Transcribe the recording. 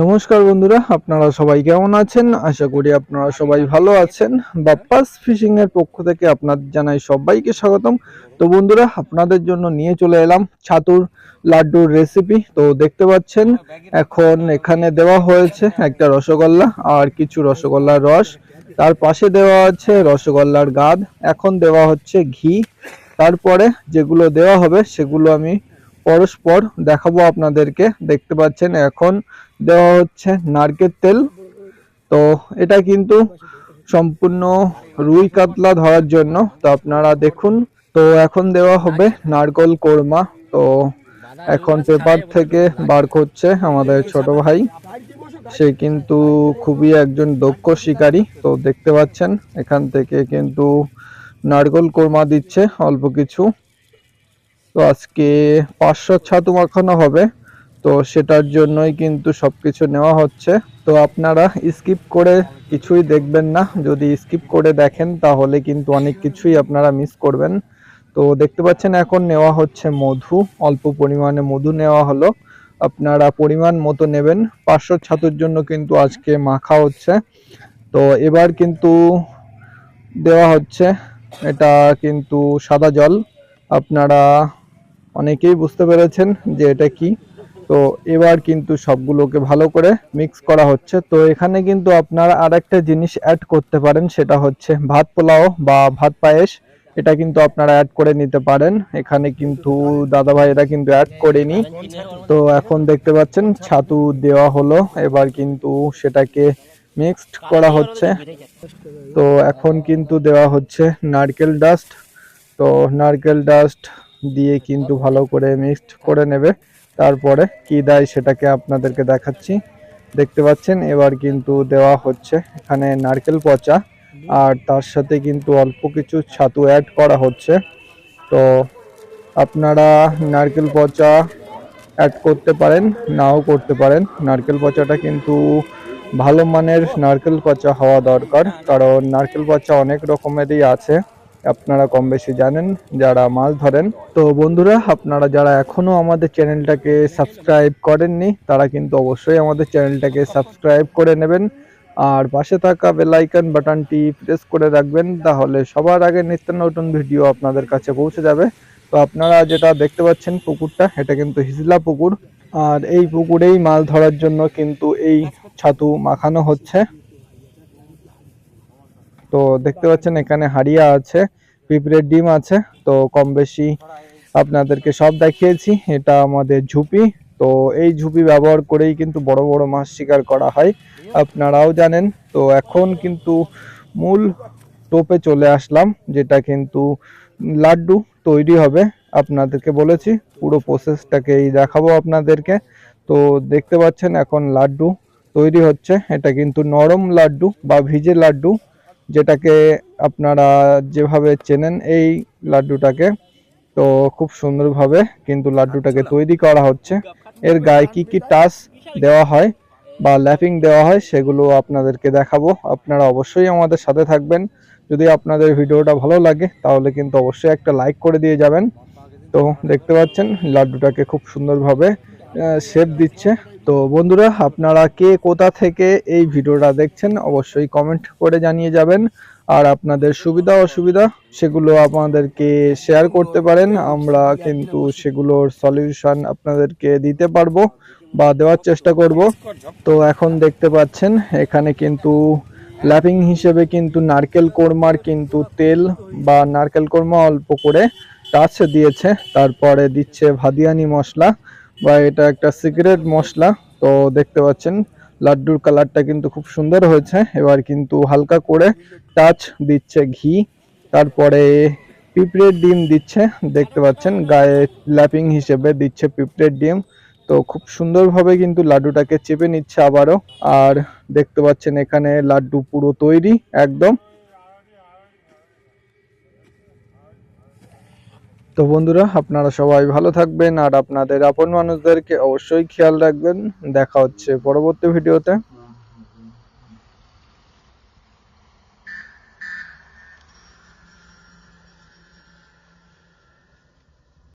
নমস্কার বন্ধুরা, আপনারা সবাই কেমন আছেন? আশা করি আপনারা সবাই ভালো আছেন। বাপ্পাস ফিশিং এর পক্ষ থেকে আপনাদের জানাই সবাইকে স্বাগতম। তো বন্ধুরা, আপনাদের জন্য নিয়ে চলে এলাম ছাতুর লাড্ডুর রেসিপি তো দেখতে পাচ্ছেন, এখন এখানে দেওয়া হয়েছে একটা রসগোল্লা আর কিছু রসগোল্লার রস। তার পাশে দেওয়া আছে রসগোল্লার গাদ। এখন দেওয়া হচ্ছে ঘি। তারপরে যেগুলো দেওয়া হবে সেগুলো আমি পরস্পর দেখাবো আপনাদেরকে। দেখতে পাচ্ছেন এখন দেওয়া হচ্ছে নারকেল তেল। তো এটা কিন্তু সম্পূর্ণ রুই কাতলা ধরার জন্য। তো আপনারা দেখুন, তো এখন দেওয়া হবে নারকল কোরমা। তো এখন পেপার থেকে বার করছে আমাদের ছোট ভাই। সে কিন্তু খুবই একজন দক্ষ শিকারী। তো দেখতে পাচ্ছেন, এখান থেকে কিন্তু নারকল কোরমা দিচ্ছে, অল্প কিছু। তো আজকে পাঁচশো ছাতু মাখানো হবে, তো সেটার জন্যই কিন্তু সব কিছু নেওয়া হচ্ছে। তো আপনারা স্কিপ করে কিছুই দেখবেন না, যদি স্কিপ করে দেখেন তাহলে কিন্তু অনেক কিছুই আপনারা মিস করবেন। তো দেখতে পাচ্ছেন এখন নেওয়া হচ্ছে মধু, অল্প পরিমাণে মধু নেওয়া হলো। আপনারা পরিমাণ মতো নেবেন, পাঁচশো ছাতুর জন্য কিন্তু আজকে মাখা হচ্ছে। তো এবার কিন্তু দেওয়া হচ্ছে এটা কিন্তু সাদা জল। আপনারা অনেকেই বুঝতে পেরেছেন যে এটা কি। তো এবার কিন্তু সবগুলোকে ভালো করে মিক্স করা হচ্ছে। তো এখানে কিন্তু আপনারা আর একটা জিনিস অ্যাড করতে পারেন, সেটা হচ্ছে ভাত পোলাও বা ভাত পায়েস। এটা কিন্তু আপনারা অ্যাড করে নিতে পারেন। এখানে কিন্তু দাদা ভাইয়েরা কিন্তু অ্যাড করেনি। তো এখন দেখতে পাচ্ছেন, ছাতু দেওয়া হলো। এবার কিন্তু সেটাকে মিক্সড করা হচ্ছে। তো এখন কিন্তু দেওয়া হচ্ছে নারকেল ডাস্ট তো নারকেল ডাস্ট দিয়ে কিন্তু ভালো করে মিক্সড করে নেবে। তারপরে কি দেয় সেটাকে আপনাদেরকে দেখাচ্ছি। দেখতে পাচ্ছেন এবার কিন্তু দেওয়া হচ্ছে এখানে নারকেল পচা। আর তার সাথে কিন্তু অল্প কিছু ছাতু অ্যাড করা হচ্ছে। তো আপনারা নারকেল পচা অ্যাড করতে পারেন নাও করতে পারেন। নারকেল পচাটা কিন্তু ভালো মানের নারকেল পচা হওয়া দরকার, কারণ নারকেল পচা অনেক রকমেরই আছে, আপনারা কম বেশি জানেন যারা মাছ ধরেন। তো বন্ধুরা, আপনারা যারা এখনও আমাদের চ্যানেলটাকে সাবস্ক্রাইব করেননি, তারা কিন্তু অবশ্যই আমাদের চ্যানেলটাকে সাবস্ক্রাইব করে নেবেন। আর পাশে থাকা বেল আইকন বাটনটি প্রেস করে রাখবেন, তাহলে সবার আগে নিত্য নতুন ভিডিও আপনাদের কাছে পৌঁছে যাবে। তো আপনারা যেটা দেখতে পাচ্ছেন পুকুরটা, এটা কিন্তু হিজলা পুকুর। আর এই পুকুরেই মাছ ধরার জন্য কিন্তু এই ছাতু মাখানো হচ্ছে। তো দেখতে পাচ্ছেন এখানে হাড়িয়া আছে, পিঁপড়ের ডিম আছে। তো কম বেশি আপনাদেরকে সব দেখিয়েছি, এটা আমাদের ঝুপি। তো এই ঝুপি ব্যবহার করেই কিন্তু বড় বড় মাছ শিকার করা হয়। আপনারাও জানেন, তো এখন কিন্তু মূল টোপে চলে আসলাম, যেটা কিন্তু লাড্ডু তৈরি হবে। আপনাদেরকে বলেছি, পুরো প্রসেসটাকেই দেখাবো আপনাদেরকে। তো দেখতে পাচ্ছেন এখন লাড্ডু তৈরি হচ্ছে। এটা কিন্তু নরম লাড্ডু বা ভিজে লাড্ডু, যেটাকে আপনারা যেভাবে চেনেন এই লাড্ডুটাকে। তো খুব সুন্দরভাবে কিন্তু লাড্ডুটাকে তৈরি করা হচ্ছে। এর গায়ে কি কি টাচ দেওয়া হয় বা ল্যাপিং দেওয়া হয় সেগুলো আপনাদেরকে দেখাবো। আপনারা অবশ্যই আমাদের সাথে থাকবেন। যদি আপনাদের ভিডিওটা ভালো লাগে তাহলে কিন্তু অবশ্যই একটা লাইক করে দিয়ে যাবেন। তো দেখতে পাচ্ছেন, লাড্ডুটাকে খুব সুন্দরভাবে শেপ দিচ্ছে। তো বন্ধুরা, আপনারা কে কোথা থেকে এই ভিডিওটা দেখছেন অবশ্যই কমেন্ট করে জানিয়ে যাবেন। আর আপনাদের সুবিধা, অসুবিধা, সেগুলো আমাদেরকে শেয়ার করতে পারেন। আমরা কিন্তু সেগুলোর সলিউশন আপনাদেরকে দিতে পারব বা দেওয়ার চেষ্টা করব। তো এখন দেখতে পাচ্ছেন, এখানে কিন্তু ল্যাপিং হিসেবে কিন্তু নারকেল কোরমার কিন্তু তেল বা নারকেল কোরমা অল্প করে টাচ দিয়েছে। তারপরে দিচ্ছে ভাদিয়ানি মশলা। বা এটা একটা সিক্রেট মশলা। তো দেখতে পাচ্ছেন, লাড্ডুর কালারটা কিন্তু খুব সুন্দর হয়েছে। এবার কিন্তু হালকা করে টাচ দিচ্ছে ঘি। তারপরে পিঁপড়ের ডিম দিচ্ছে। দেখতে পাচ্ছেন, গায়ে ল্যাপিং হিসেবে দিচ্ছে পিঁপড়ের ডিম। তো খুব সুন্দরভাবে কিন্তু লাড্ডুটাকে চেপে নিচ্ছে আবারও। আর দেখতে পাচ্ছেন, এখানে লাড্ডু পুরো তৈরি, একদম। তো বন্ধুরা, আপনারা সবাই ভালো থাকবেন আর আপনাদের আপন মানুষদেরকে অবশ্যই খেয়াল রাখবেন। দেখা হচ্ছে পরবর্তী ভিডিওতে।